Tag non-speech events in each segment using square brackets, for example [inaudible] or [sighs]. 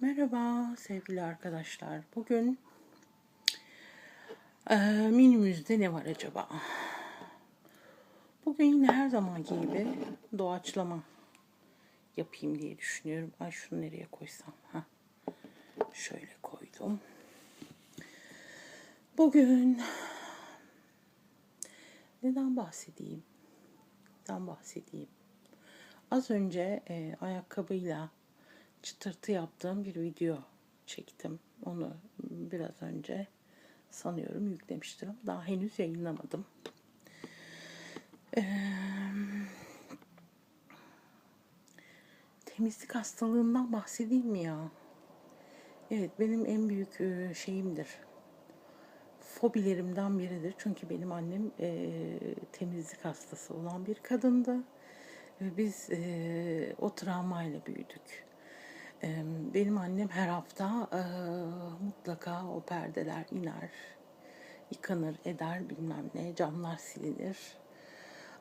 Merhaba sevgili arkadaşlar. Bugün eee menümüzde ne var acaba? Bugün yine her zamanki gibi doğaçlama yapayım diye düşünüyorum. Ay şunu nereye koysam? Ha. Şöyle koydum. Bugün neden bahsedeyim? Neden bahsedeyim? Az önce e, ayakkabıyla çıtırtı yaptığım bir video çektim. Onu biraz önce sanıyorum yüklemiştim. Daha henüz yayınlamadım. Temizlik hastalığından bahsedeyim mi ya? Evet benim en büyük şeyimdir. Fobilerimden biridir. Çünkü benim annem e, temizlik hastası olan bir kadındı. Ve biz e, o travmayla büyüdük. Benim annem her hafta e, mutlaka o perdeler iner, yıkanır, eder bilmem ne, camlar silinir.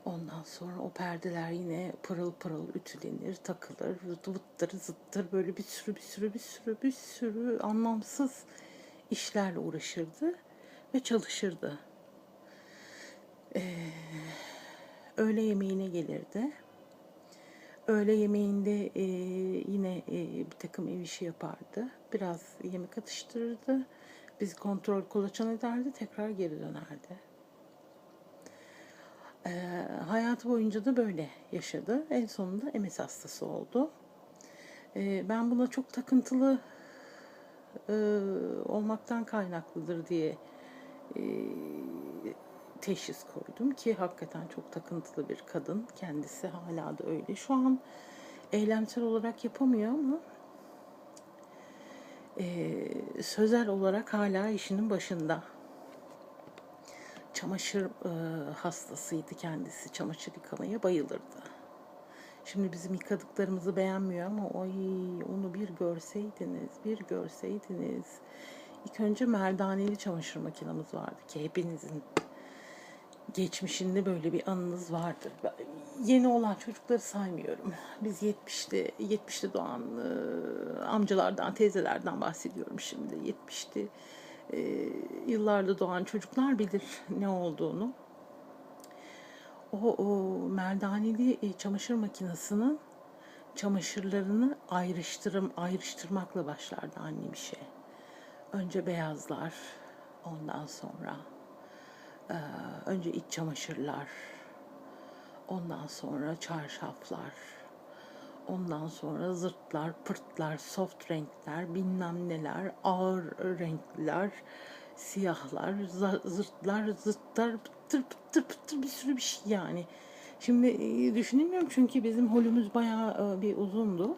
Ondan sonra o perdeler yine pırıl pırıl ütülenir, takılır, vıttır zıttır böyle bir sürü bir sürü bir sürü bir sürü anlamsız işlerle uğraşırdı ve çalışırdı. Ee, öğle yemeğine gelirdi. Öğle yemeğinde e, yine e, bir takım ev işi yapardı. Biraz yemek atıştırırdı. Biz kontrol kolaçan ederdi, tekrar geri dönerdi. E, hayatı boyunca da böyle yaşadı. En sonunda MS hastası oldu. E, ben buna çok takıntılı e, olmaktan kaynaklıdır diye e, teşhis koydum ki hakikaten çok takıntılı bir kadın. Kendisi hala da öyle. Şu an eylemsel olarak yapamıyor ama e, sözel olarak hala işinin başında. Çamaşır e, hastasıydı kendisi. Çamaşır yıkamaya bayılırdı. Şimdi bizim yıkadıklarımızı beğenmiyor ama oy onu bir görseydiniz, bir görseydiniz. İlk önce merdaneli çamaşır makinamız vardı ki hepinizin geçmişinde böyle bir anınız vardır. Yeni olan çocukları saymıyorum. Biz 70'te 70'te doğan e, amcalardan, teyzelerden bahsediyorum şimdi. 70'te e, yıllarda doğan çocuklar bilir ne olduğunu. O, o merdaneli e, çamaşır makinesinin çamaşırlarını ayrıştırım ayrıştırmakla başlardı annem işe. Önce beyazlar, ondan sonra önce iç çamaşırlar, ondan sonra çarşaflar, ondan sonra zırtlar, pırtlar, soft renkler, bilmem neler, ağır renkler, siyahlar, zırtlar, zırtlar, pıtır pıtır pıtır bir sürü bir şey yani. Şimdi e, düşünemiyorum çünkü bizim holümüz bayağı e, bir uzundu.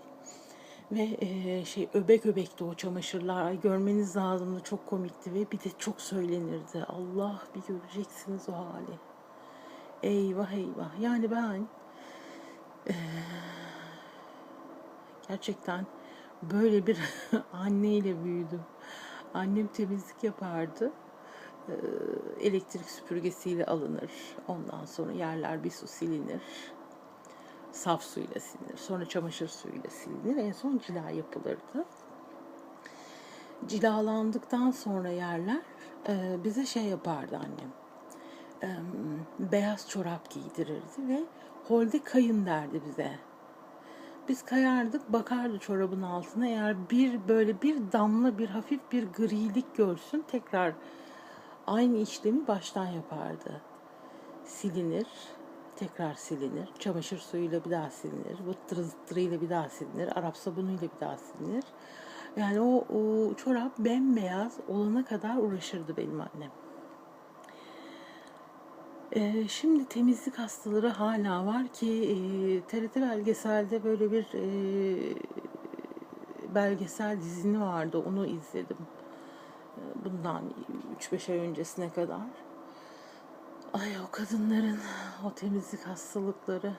Ve e, şey öbek öbekti o çamaşırlar. görmeniz lazımdı. Çok komikti ve bir de çok söylenirdi. Allah bir göreceksiniz o hali. Eyvah eyvah. Yani ben e, gerçekten böyle bir [laughs] anneyle büyüdüm. Annem temizlik yapardı. E, elektrik süpürgesiyle alınır. Ondan sonra yerler bir su silinir saf suyla silinir. Sonra çamaşır suyuyla silinir. En son cila yapılırdı. Cilalandıktan sonra yerler e, bize şey yapardı annem. E, beyaz çorap giydirirdi ve holde kayın derdi bize. Biz kayardık, bakardı çorabın altına. Eğer bir böyle bir damla bir hafif bir grilik görsün tekrar aynı işlemi baştan yapardı. Silinir, tekrar silinir. Çamaşır suyuyla bir daha silinir. Vıttırı zıttırıyla bir daha silinir. Arap sabunuyla bir daha silinir. Yani o, o çorap bembeyaz olana kadar uğraşırdı benim annem. Ee, şimdi temizlik hastaları hala var ki e, TRT belgeselde böyle bir e, belgesel dizini vardı. Onu izledim. E, bundan 3-5 ay öncesine kadar. Ay o kadınların o temizlik hastalıkları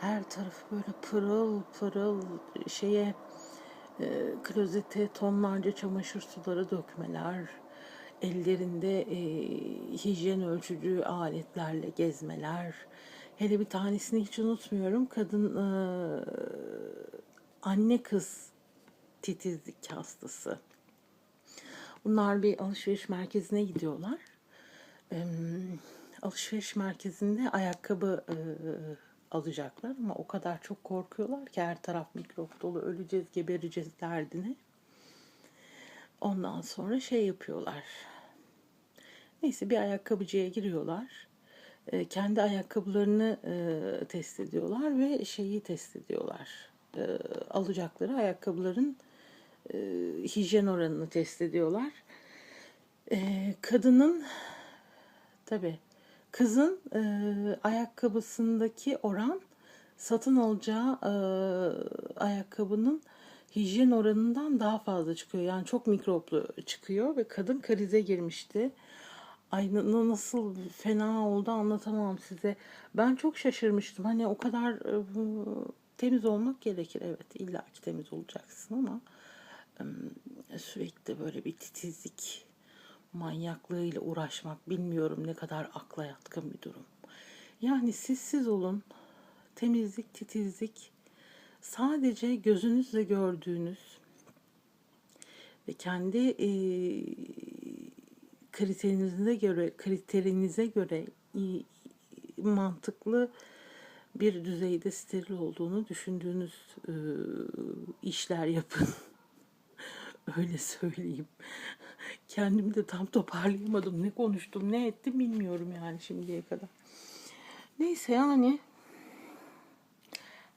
her tarafı böyle pırıl pırıl şeye e, klozete tonlarca çamaşır suları dökmeler, ellerinde e, hijyen ölçücü aletlerle gezmeler. Hele bir tanesini hiç unutmuyorum. Kadın e, anne kız titizlik hastası. Bunlar bir alışveriş merkezine gidiyorlar. Alışveriş merkezinde ayakkabı eee, alacaklar ama o kadar çok korkuyorlar ki her taraf mikrop dolu öleceğiz gebereceğiz derdine. Ondan sonra şey yapıyorlar. Neyse bir ayakkabıcıya giriyorlar. E, kendi ayakkabılarını e, test ediyorlar ve şeyi test ediyorlar. E, alacakları ayakkabıların e, hijyen oranını test ediyorlar. E, kadının tabi kızın e, ayakkabısındaki oran satın alacağı e, ayakkabının hijyen oranından daha fazla çıkıyor. Yani çok mikroplu çıkıyor ve kadın krize girmişti. Ay na- nasıl fena oldu anlatamam size. Ben çok şaşırmıştım. Hani o kadar e, temiz olmak gerekir. Evet illaki temiz olacaksın ama e, sürekli böyle bir titizlik manyaklığıyla uğraşmak bilmiyorum ne kadar akla yatkın bir durum. Yani siz siz olun. Temizlik, titizlik sadece gözünüzle gördüğünüz ve kendi e, kriterinize göre kriterinize göre iyi, mantıklı bir düzeyde steril olduğunu düşündüğünüz e, işler yapın. [laughs] Öyle söyleyeyim. Kendimi de tam toparlayamadım. Ne konuştum, ne ettim bilmiyorum yani şimdiye kadar. Neyse yani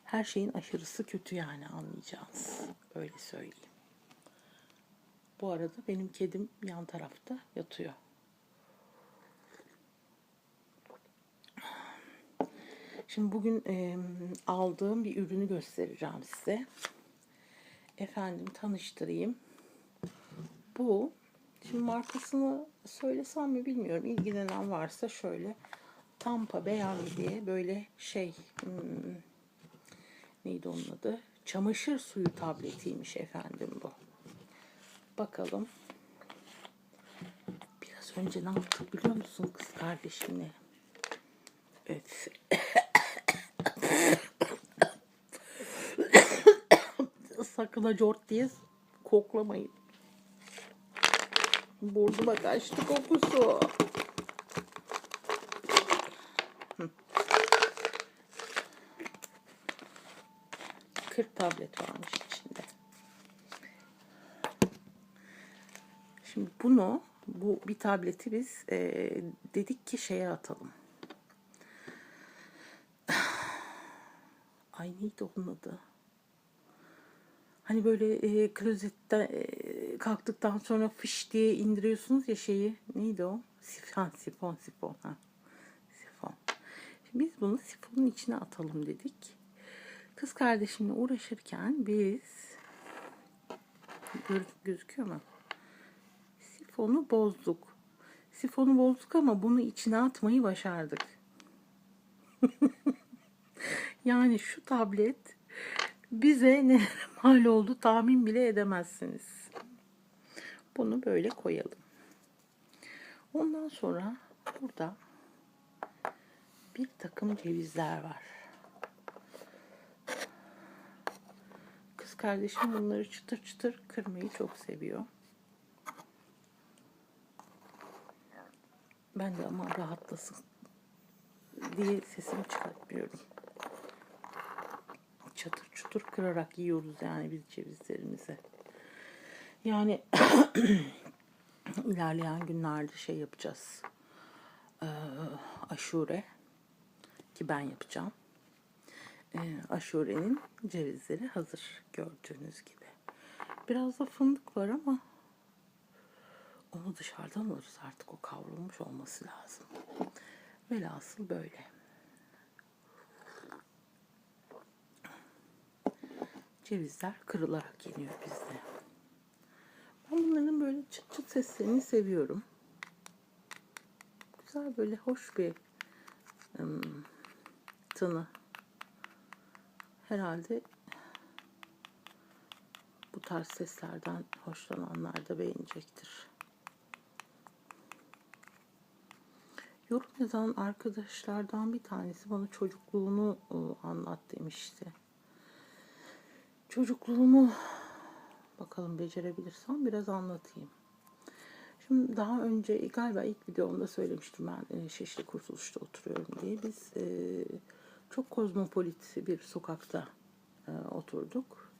her şeyin aşırısı kötü yani anlayacağınız. Öyle söyleyeyim. Bu arada benim kedim yan tarafta yatıyor. Şimdi bugün e, aldığım bir ürünü göstereceğim size. Efendim tanıştırayım. Bu şimdi markasını söylesem mi bilmiyorum. İlgilenen varsa şöyle Tampa Beyan diye böyle şey hmm, neydi onun adı? Çamaşır suyu tabletiymiş efendim bu. Bakalım. Biraz önce ne yaptık biliyor musun kız kardeşimle? Evet. [coughs] Sakın ha cort diye koklamayın. Burnuma kaçtı kokusu. 40 tablet varmış içinde. Şimdi bunu, bu bir tableti biz e, dedik ki şeye atalım. [sighs] Ay neydi onun adı? Hani böyle e, klozetten e, kalktıktan sonra fış diye indiriyorsunuz ya şeyi. Neydi o? Sifon, sifon, sifon. Ha. Sifon. Şimdi biz bunu sifonun içine atalım dedik. Kız kardeşimle uğraşırken biz gözüküyor mu? Sifonu bozduk. Sifonu bozduk ama bunu içine atmayı başardık. [laughs] yani şu tablet bize ne [laughs] mal oldu tahmin bile edemezsiniz. Bunu böyle koyalım. Ondan sonra burada bir takım cevizler var. Kız kardeşim bunları çıtır çıtır kırmayı çok seviyor. Ben de ama rahatlasın diye sesimi çıkartmıyorum. Çatır çutur kırarak yiyoruz yani biz cevizlerimizi. Yani [clears throat] ilerleyen günlerde şey yapacağız. Ee, aşure ki ben yapacağım. Ee, aşurenin cevizleri hazır gördüğünüz gibi. Biraz da fındık var ama onu dışarıdan alırız artık o kavrulmuş olması lazım. Velhasıl böyle. Cevizler kırılarak yeniyor bizde. Çıt çıt seslerini seviyorum. Güzel böyle hoş bir ım, tını. Herhalde bu tarz seslerden hoşlananlar da beğenecektir. Yorum yazan arkadaşlardan bir tanesi bana çocukluğunu ıı, anlat demişti. Çocukluğumu Bakalım becerebilirsem biraz anlatayım. Şimdi daha önce galiba ilk videomda söylemiştim ben e, Şişli Kurtuluş'ta oturuyorum diye. Biz e, çok kozmopolit bir sokakta e, oturduk.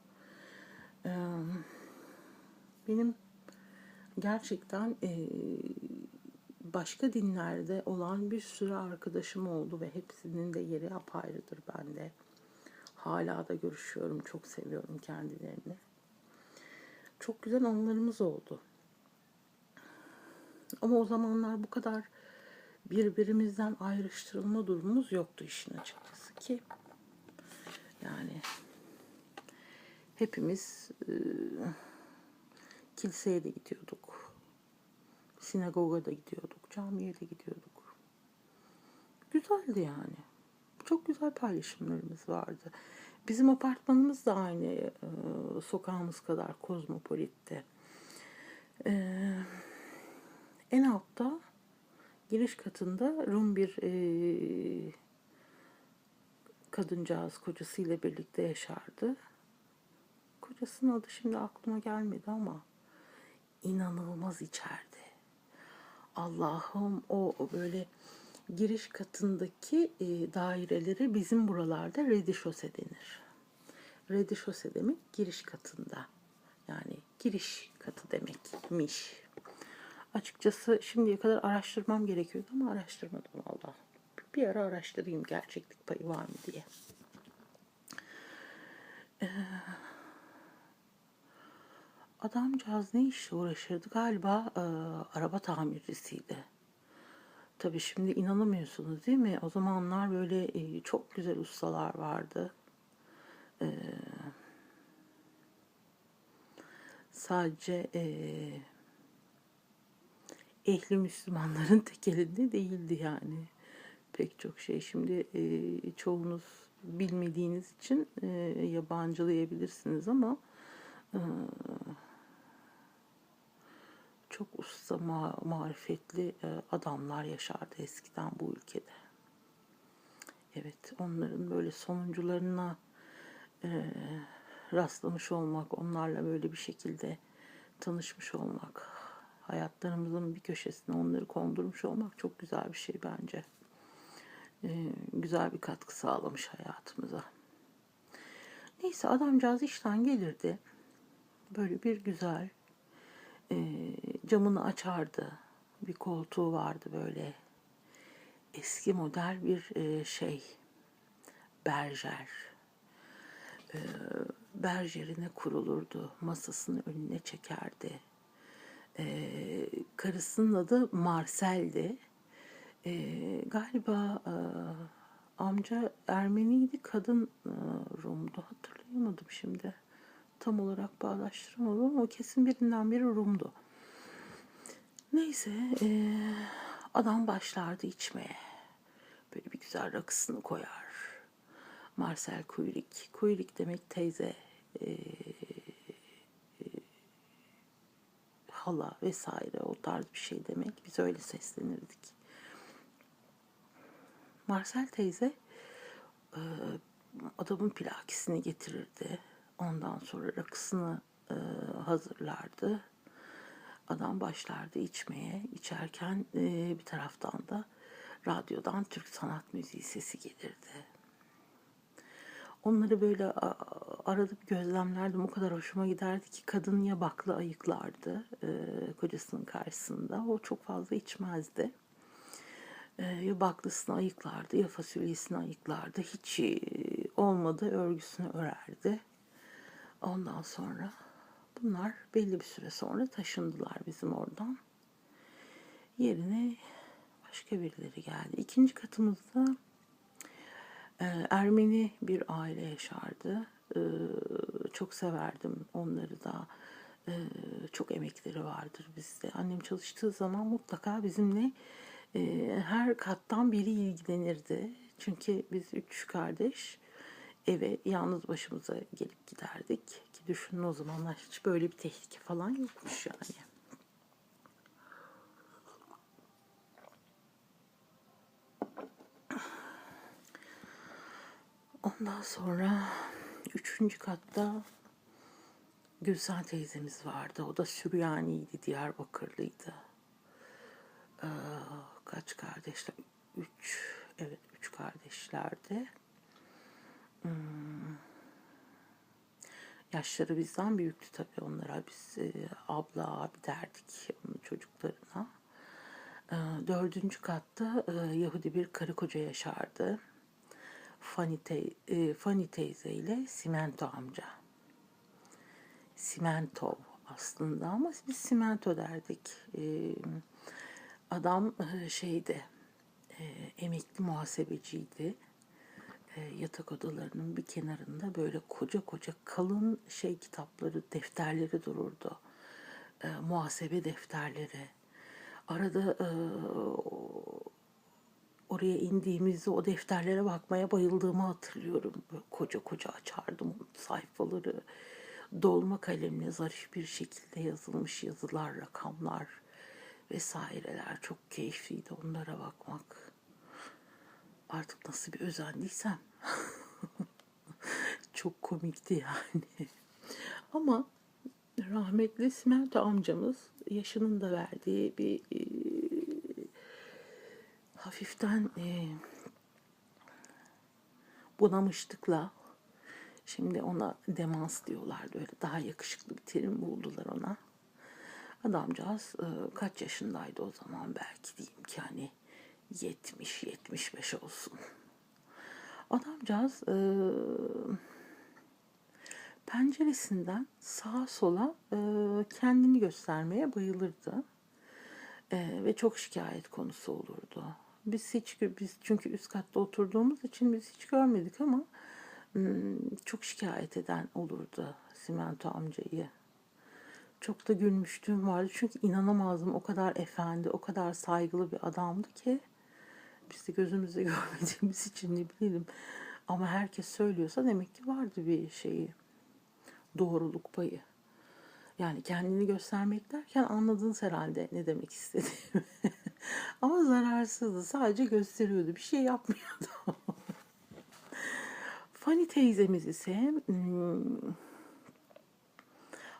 Benim gerçekten başka dinlerde olan bir sürü arkadaşım oldu ve hepsinin de yeri apayrıdır bende. Hala da görüşüyorum, çok seviyorum kendilerini. Çok güzel anılarımız oldu. Ama o zamanlar bu kadar birbirimizden ayrıştırılma durumumuz yoktu işin açıkçası ki. Yani hepimiz e, kiliseye de gidiyorduk. Sinagoga da gidiyorduk. Camiye de gidiyorduk. Güzeldi yani. Çok güzel paylaşımlarımız vardı. Bizim apartmanımız da aynı e, sokağımız kadar kozmopolitti. E, en altta giriş katında Rum bir e, kadıncağız kocasıyla birlikte yaşardı. Kocasının adı şimdi aklıma gelmedi ama inanılmaz içerdi. Allah'ım o böyle giriş katındaki e, daireleri bizim buralarda redişose denir. Redişose demek giriş katında. Yani giriş katı demekmiş. Açıkçası şimdiye kadar araştırmam gerekiyordu ama araştırmadım valla. Bir ara araştırayım gerçeklik payı var mı diye. Ee, adamcağız ne işle uğraşırdı? Galiba e, araba tamircisiydi. Tabii şimdi inanamıyorsunuz değil mi? O zamanlar böyle e, çok güzel ustalar vardı. E, sadece e, ehli Müslümanların [laughs] tek elinde değildi yani. Pek çok şey. Şimdi çoğunuz bilmediğiniz için yabancılayabilirsiniz ama çok usta ma- marifetli e, adamlar yaşardı eskiden bu ülkede. Evet, onların böyle sonuncularına e, rastlamış olmak, onlarla böyle bir şekilde tanışmış olmak, hayatlarımızın bir köşesine onları kondurmuş olmak çok güzel bir şey bence. E, güzel bir katkı sağlamış hayatımıza. Neyse adamcağız işten gelirdi. Böyle bir güzel e, camını açardı. Bir koltuğu vardı böyle. Eski model bir e, şey. Berjer. E, berjerine kurulurdu. Masasını önüne çekerdi. E, karısının adı Marcel'di. E, galiba e, amca Ermeniydi, kadın e, Rum'du. Hatırlayamadım şimdi tam olarak bağdaştıramadım ama o kesin birinden biri Rum'du. Neyse e, adam başlardı içmeye. Böyle bir güzel rakısını koyar. Marcel Kuyrik. Kuyrik demek teyze, e, e, hala vesaire o tarz bir şey demek. Biz öyle seslenirdik. Marcel teyze e, adamın plakisini getirirdi Ondan sonra rakısını e, hazırlardı. Adam başlardı içmeye. İçerken e, bir taraftan da radyodan Türk sanat müziği sesi gelirdi. Onları böyle arada bir gözlemlerdim. O kadar hoşuma giderdi ki kadın ya baklı ayıklardı e, kocasının karşısında. O çok fazla içmezdi. E, ya baklısını ayıklardı ya fasulyesini ayıklardı. Hiç e, olmadı örgüsünü örerdi. Ondan sonra bunlar belli bir süre sonra taşındılar bizim oradan. Yerine başka birileri geldi. İkinci katımızda e, Ermeni bir aile yaşardı. E, çok severdim onları da. E, çok emekleri vardır bizde. Annem çalıştığı zaman mutlaka bizimle her kattan biri ilgilenirdi. Çünkü biz üç kardeş eve yalnız başımıza gelip giderdik. Ki düşünün o zamanlar hiç böyle bir tehlike falan yokmuş yani. Ondan sonra üçüncü katta Gülsen teyzemiz vardı. O da Süryaniydi, Diyarbakırlıydı. Ee, kaç kardeşler? Üç. Evet, üç kardeşlerdi. Hmm. Yaşları bizden büyüktü tabii onlara. Biz e, abla abi derdik çocuklarına. Ee, dördüncü katta e, Yahudi bir karı koca yaşardı. Fanny, tey e, Fanny teyze ile Simento amca. Simento aslında ama biz Simento derdik. E, adam e, şeydi, e, emekli muhasebeciydi. E, yatak odalarının bir kenarında böyle koca koca kalın şey kitapları, defterleri dururdu. E, muhasebe defterleri. Arada e, oraya indiğimizde o defterlere bakmaya bayıldığımı hatırlıyorum. Böyle koca koca açardım sayfaları. Dolma kalemle zarif bir şekilde yazılmış yazılar, rakamlar vesaireler. Çok keyifliydi onlara bakmak. Artık nasıl bir özendiysem. [laughs] Çok komikti yani. Ama rahmetli Simento amcamız yaşının da verdiği bir e, hafiften e, bunamıştıkla şimdi ona demans diyorlar böyle daha yakışıklı bir terim buldular ona. Adamcağız e, kaç yaşındaydı o zaman belki diyeyim ki hani 70-75 olsun. Adamcağız e, penceresinden sağa sola e, kendini göstermeye bayılırdı. E, ve çok şikayet konusu olurdu. Biz hiç biz çünkü üst katta oturduğumuz için biz hiç görmedik ama hmm, çok şikayet eden olurdu Simento amcayı. Çok da gülmüştüm vardı çünkü inanamazdım o kadar efendi, o kadar saygılı bir adamdı ki biz de gözümüzde [laughs] görmediğimiz için ne bileyim. Ama herkes söylüyorsa demek ki vardı bir şeyi. Doğruluk payı. Yani kendini göstermek derken anladınız herhalde ne demek istediğimi. [laughs] Ama zararsızdı. Sadece gösteriyordu. Bir şey yapmıyordu. [laughs] Fanny teyzemiz ise hmm,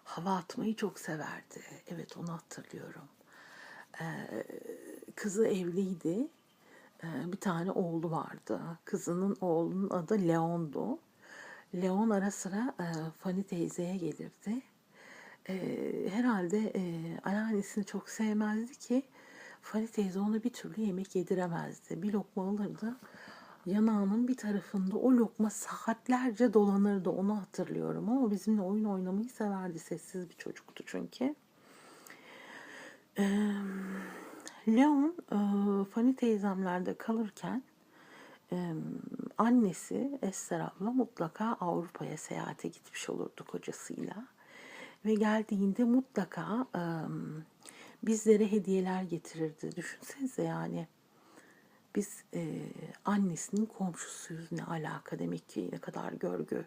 hava atmayı çok severdi. Evet onu hatırlıyorum. Ee, kızı evliydi. Ee, bir tane oğlu vardı. Kızının oğlunun adı Leon'du. Leon ara sıra e, Fanny teyzeye gelirdi. E, herhalde e, anneannesini çok sevmezdi ki Fanny teyze ona bir türlü yemek yediremezdi. Bir lokma alırdı. Yanağının bir tarafında o lokma saatlerce dolanırdı onu hatırlıyorum ama bizimle oyun oynamayı severdi sessiz bir çocuktu çünkü. Eee Leon e, Fanny teyzemlerde kalırken e, annesi Esther abla mutlaka Avrupa'ya seyahate gitmiş olurdu kocasıyla. Ve geldiğinde mutlaka e, bizlere hediyeler getirirdi. Düşünsenize yani biz e, annesinin komşusuyuz ne alaka demek ki ne kadar görgü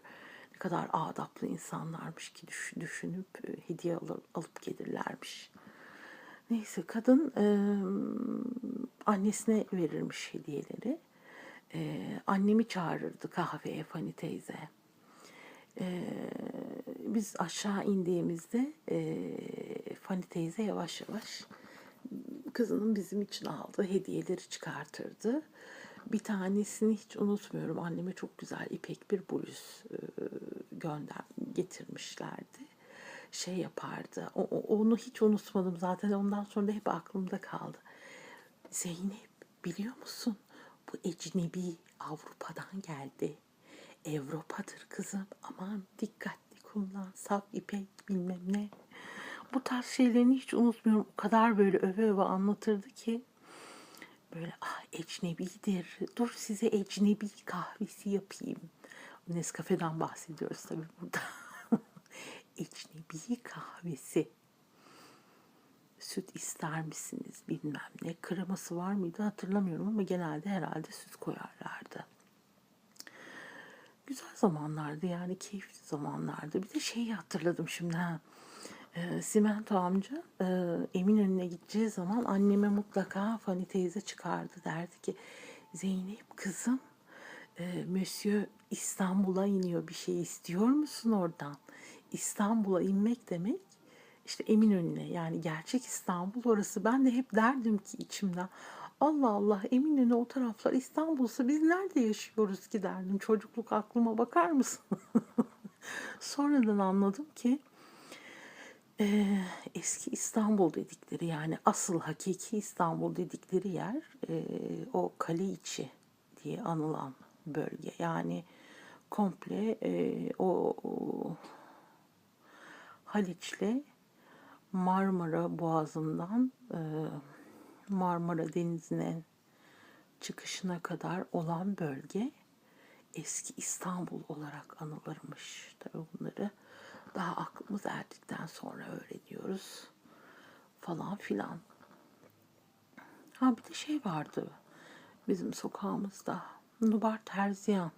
ne kadar adaplı insanlarmış ki düşünüp e, hediye alıp gelirlermiş. Neyse kadın e, annesine verirmiş hediyeleri. E, annemi çağırırdı kahveye Fani teyze. E, biz aşağı indiğimizde e, Fani teyze yavaş yavaş kızının bizim için aldığı hediyeleri çıkartırdı. Bir tanesini hiç unutmuyorum. Anneme çok güzel ipek bir bluz e, gönder getirmişlerdi şey yapardı. O, onu hiç unutmadım zaten ondan sonra da hep aklımda kaldı. Zeynep biliyor musun? Bu ecnebi Avrupa'dan geldi. Avrupa'dır kızım. Aman dikkatli kullan. Saf ipek bilmem ne. Bu tarz şeylerini hiç unutmuyorum. O kadar böyle öve öve anlatırdı ki. Böyle ah ecnebidir. Dur size ecnebi kahvesi yapayım. Nescafe'den bahsediyoruz tabii burada. Ecnebi kahvesi. Süt ister misiniz bilmem ne. Kreması var mıydı hatırlamıyorum ama genelde herhalde süt koyarlardı. Güzel zamanlardı yani keyifli zamanlardı. Bir de şeyi hatırladım şimdi ha. E, Simento amca e, Eminönü'ne gideceği zaman anneme mutlaka Fani teyze çıkardı. Derdi ki Zeynep kızım e, Monsieur İstanbul'a iniyor bir şey istiyor musun oradan? İstanbul'a inmek demek işte Eminönü'ne yani gerçek İstanbul orası. Ben de hep derdim ki içimden Allah Allah Eminönü o taraflar İstanbul'sa biz nerede yaşıyoruz ki derdim. Çocukluk aklıma bakar mısın? [laughs] Sonradan anladım ki eee, eski İstanbul dedikleri yani asıl hakiki İstanbul dedikleri yer eee, o kale içi diye anılan bölge. Yani komple eee, o, o Haliç'le Marmara Boğazı'ndan eee, Marmara Denizi'ne çıkışına kadar olan bölge eski İstanbul olarak anılırmış. Tabii bunları daha aklımız erdikten sonra öğreniyoruz falan filan. Ha bir de şey vardı bizim sokağımızda. Nubar Terziyan.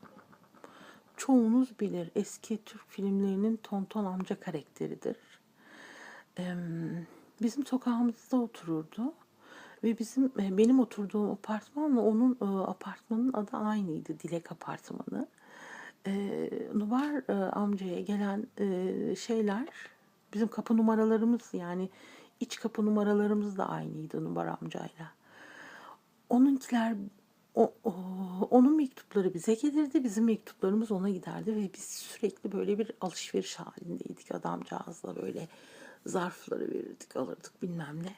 Çoğunuz bilir eski Türk filmlerinin Tonton amca karakteridir. Bizim sokağımızda otururdu. Ve bizim e, benim oturduğum apartmanla onun e, apartmanın adı aynıydı. Dilek Apartmanı. E, Nubar amcaya gelen şeyler bizim kapı numaralarımız yani iç kapı numaralarımız da aynıydı Nubar amcayla. Onunkiler o, o- onun mektupları bize gelirdi, bizim mektuplarımız ona giderdi ve biz sürekli böyle bir alışveriş halindeydik adamcağızla böyle zarfları verirdik, alırdık bilmem ne.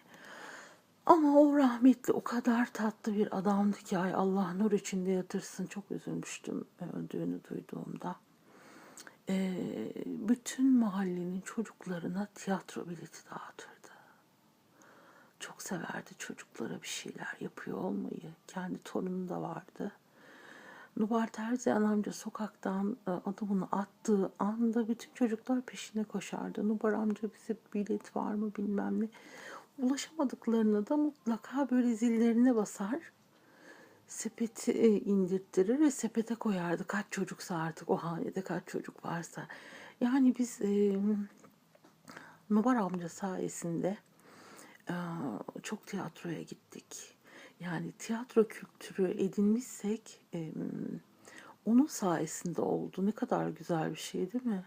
Ama o rahmetli o kadar tatlı bir adamdı ki ay Allah nur içinde yatırsın. Çok üzülmüştüm öldüğünü duyduğumda. Ee, bütün mahallenin çocuklarına tiyatro bileti dağıtırdı. Çok severdi çocuklara bir şeyler yapıyor olmayı. Kendi torunu da vardı. Nubar Terziyan amca sokaktan e, adımını attığı anda bütün çocuklar peşine koşardı. Nubar amca bize bilet var mı bilmem ne. Ulaşamadıklarını da mutlaka böyle zillerine basar. Sepeti e, indirttirir ve sepete koyardı. Kaç çocuksa artık o hanede kaç çocuk varsa. Yani biz e, Nubar amca sayesinde çok tiyatroya gittik. Yani tiyatro kültürü edinmişsek onun sayesinde oldu. Ne kadar güzel bir şey değil mi?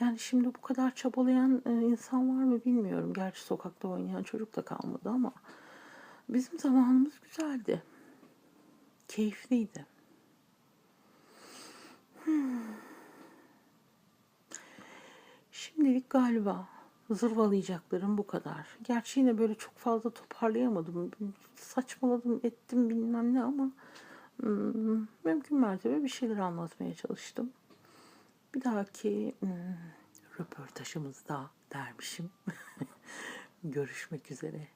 Yani şimdi bu kadar çabalayan e, insan var mı bilmiyorum. Gerçi sokakta oynayan çocuk da kalmadı ama bizim zamanımız güzeldi. Keyifliydi. Şimdilik galiba zırvalayacaklarım bu kadar. Gerçi yine böyle çok fazla toparlayamadım. Saçmaladım ettim bilmem ne ama hmm, mümkün mertebe bir şeyler anlatmaya çalıştım. Bir dahaki hmm, röportajımızda dermişim. [laughs] Görüşmek üzere.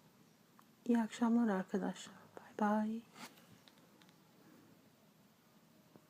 İyi akşamlar arkadaşlar. Bay bay.